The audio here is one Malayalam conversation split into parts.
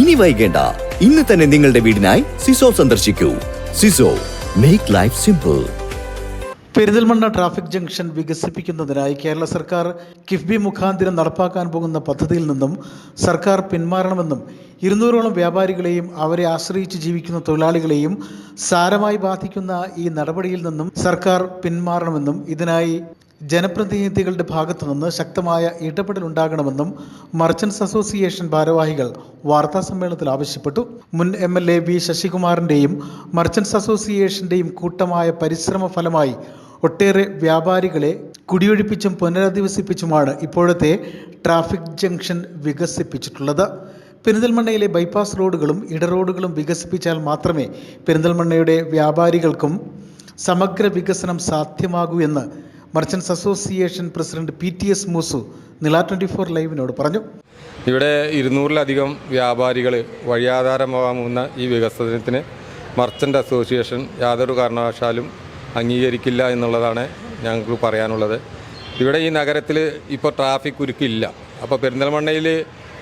ഇനി വൈകേണ്ട. ഇന്ന് തന്നെ നിങ്ങളുടെ വീടിനായി സിസോ സന്ദർശിക്കൂ. സിസോ make life simple Perinthalmanna traffic junction വികസിപ്പിക്കുന്നതിനായി Kerala സർക്കാർ കിഫ്ബി മുഖാന്തിരം നടപ്പാക്കാൻ പോകുന്ന പദ്ധതിയിൽ നിന്നും സർക്കാർ പിന്മാറണമെന്നും ഇരുന്നൂറോളം വ്യാപാരികളെയും അവരെ ആശ്രയിച്ച് ജീവിക്കുന്ന തൊഴിലാളികളെയും സാരമായി ബാധിക്കുന്ന ഈ നടപടിയിൽ നിന്നും സർക്കാർ പിന്മാറണമെന്നും ഇതിനായി ജനപ്രതിനിധികളുടെ ഭാഗത്തു നിന്ന് ശക്തമായ ഇടപെടൽ ഉണ്ടാകണമെന്നും മർച്ചന്റ്സ് അസോസിയേഷൻ ഭാരവാഹികൾ വാർത്താ സമ്മേളനത്തിൽ ആവശ്യപ്പെട്ടു. മുൻ എം എൽ എ വി ശശികുമാറിന്റെയും മർച്ചൻസ് അസോസിയേഷന്റെയും കൂട്ടമായ പരിശ്രമ ഫലമായി ഒട്ടേറെ വ്യാപാരികളെ കുടിയൊഴിപ്പിച്ചും പുനരധിവസിപ്പിച്ചുമാണ് ഇപ്പോഴത്തെ ട്രാഫിക് ജംഗ്ഷൻ വികസിപ്പിച്ചിട്ടുള്ളത്. പെരിന്തൽമണ്ണയിലെ ബൈപ്പാസ് റോഡുകളും ഇടറോഡുകളും വികസിപ്പിച്ചാൽ മാത്രമേ പെരിന്തൽമണ്ണയുടെ വ്യാപാരികൾക്കും സമഗ്ര വികസനം സാധ്യമാകൂ എന്ന് merchants association president P T S Moosu നില ട്വന്റി ഫോർ ലൈവിനോട് പറഞ്ഞു. ഇവിടെ ഇരുന്നൂറിലധികം വ്യാപാരികൾ വഴിയാധാരമാകുന്ന ഈ വികസനത്തിന് മർച്ചന്റ് അസോസിയേഷൻ യാതൊരു കാരണവശാലും അംഗീകരിക്കില്ല എന്നുള്ളതാണ് ഞങ്ങൾക്ക് പറയാനുള്ളത്. ഇവിടെ ഈ നഗരത്തിൽ ഇപ്പോൾ ട്രാഫിക് കുരുക്കില്ല അപ്പോൾ പെരിന്തൽമണ്ണയിൽ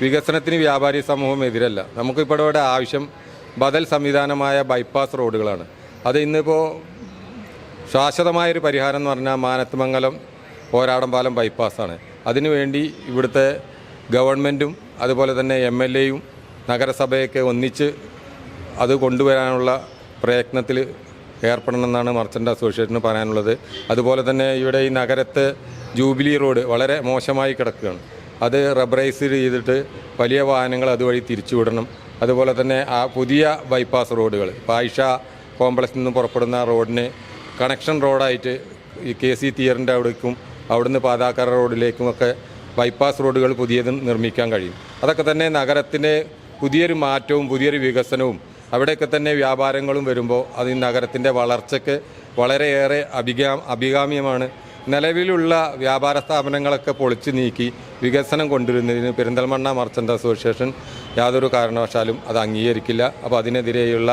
വികസനത്തിന് വ്യാപാരി സമൂഹം എതിരല്ല. നമുക്കിപ്പോൾ ഇവിടെ ആവശ്യം ബദൽ സംവിധാനമായ ബൈപ്പാസ് റോഡുകളാണ് അത് ഇന്നിപ്പോൾ ശാശ്വതമായൊരു പരിഹാരം എന്ന് പറഞ്ഞാൽ മാനത്തുമംഗലം പോരാടംപാലം ബൈപ്പാസാണ്. അതിനുവേണ്ടി ഇവിടുത്തെ ഗവൺമെന്റും അതുപോലെ തന്നെ എം എൽ എയും നഗരസഭയൊക്കെ ഒന്നിച്ച് അത് കൊണ്ടുവരാനുള്ള പ്രയത്നത്തിൽ ഏർപ്പെടണമെന്നാണ് മർച്ചന്റ് അസോസിയേഷന് പറയാനുള്ളത്. അതുപോലെ തന്നെ ഇവിടെ ഈ നഗരത്തെ ജൂബിലി റോഡ് വളരെ മോശമായി കിടക്കുകയാണ്. അത് റബ്ബറൈസ് ചെയ്തിട്ട് വലിയ വാഹനങ്ങൾ അതുവഴി തിരിച്ചുവിടണം. അതുപോലെ തന്നെ ആ പുതിയ ബൈപ്പാസ് റോഡുകൾ പായിഷ കോംപ്ലക്സിൽ നിന്ന് പുറപ്പെടുന്ന റോഡിന് കണക്ഷൻ റോഡായിട്ട് ഈ കെ സി തിയറിന്റെ അവിടേക്കും അവിടുന്ന് പാതാക്കര റോഡിലേക്കുമൊക്കെ ബൈപ്പാസ് റോഡുകൾ പുതിയതും നിർമ്മിക്കാൻ കഴിയും. അതൊക്കെ തന്നെ നഗരത്തിന്റെ പുതിയൊരു മാറ്റവും പുതിയൊരു വികസനവും അവിടെയൊക്കെ തന്നെ വ്യാപാരങ്ങളും വരുമ്പോൾ അത് നഗരത്തിന്റെ വളർച്ചയ്ക്ക് വളരെയേറെ അഭികാ അഭികാമ്യമാണ്. നിലവിലുള്ള വ്യാപാര സ്ഥാപനങ്ങളൊക്കെ പൊളിച്ചു നീക്കി വികസനം കൊണ്ടുവരുന്നതിന് പെരിന്തൽമണ്ണ മർച്ചന്റ് അസോസിയേഷൻ യാതൊരു കാരണവശാലും അത് അംഗീകരിക്കില്ല. അപ്പോൾ അതിനെതിരെയുള്ള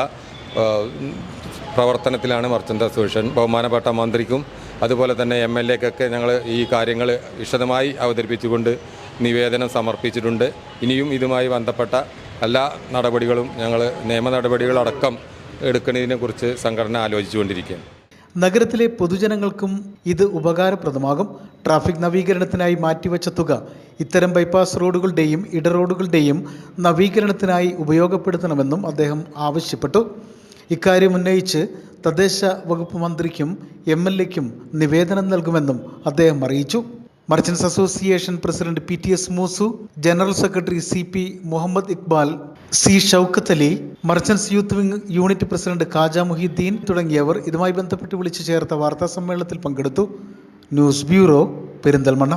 പ്രവർത്തനത്തിലാണ് മർച്ചന്റ് അസോസിയേഷൻ ബഹുമാനപ്പെട്ട മന്ത്രിക്കും അതുപോലെ തന്നെ എം എൽ എക്കൊക്കെ ഞങ്ങൾ ഈ കാര്യങ്ങൾ വിശദമായി അവതരിപ്പിച്ചുകൊണ്ട് നിവേദനം സമർപ്പിച്ചിട്ടുണ്ട്. ഇനിയും ഇതുമായി ബന്ധപ്പെട്ട എല്ലാ നടപടികളും ഞങ്ങൾ നിയമ നടപടികളടക്കം എടുക്കുന്നതിനെക്കുറിച്ച് സംഘടന ആലോചിച്ചുകൊണ്ടിരിക്കുകയാണ്. നഗരത്തിലെ പൊതുജനങ്ങൾക്കും ഇത് ഉപകാരപ്രദമാകും. ട്രാഫിക് നവീകരണത്തിനായി മാറ്റിവെച്ച തുക ഇത്തരം ബൈപ്പാസ് റോഡുകളുടെയും ഇടറോഡുകളുടെയും നവീകരണത്തിനായി ഉപയോഗപ്പെടുത്തണമെന്നും അദ്ദേഹം ആവശ്യപ്പെട്ടു. ഇക്കാര്യം ഉന്നയിച്ച് തദ്ദേശ വകുപ്പ് മന്ത്രിക്കും എം എൽ എക്കും നിവേദനം നൽകുമെന്നും അദ്ദേഹം അറിയിച്ചു. Merchants association president P T S Moosu general secretary C P Muhammad Iqbal C Shoukath Ali merchants youth wing unit president Khaja Muhiddeen തുടങ്ങിയവർ ഇതുമായി ബന്ധപ്പെട്ട് വിളിച്ചു ചേർത്ത വാർത്താ സമ്മേളനത്തിൽ പങ്കെടുത്തു. News bureau Perinthalmanna.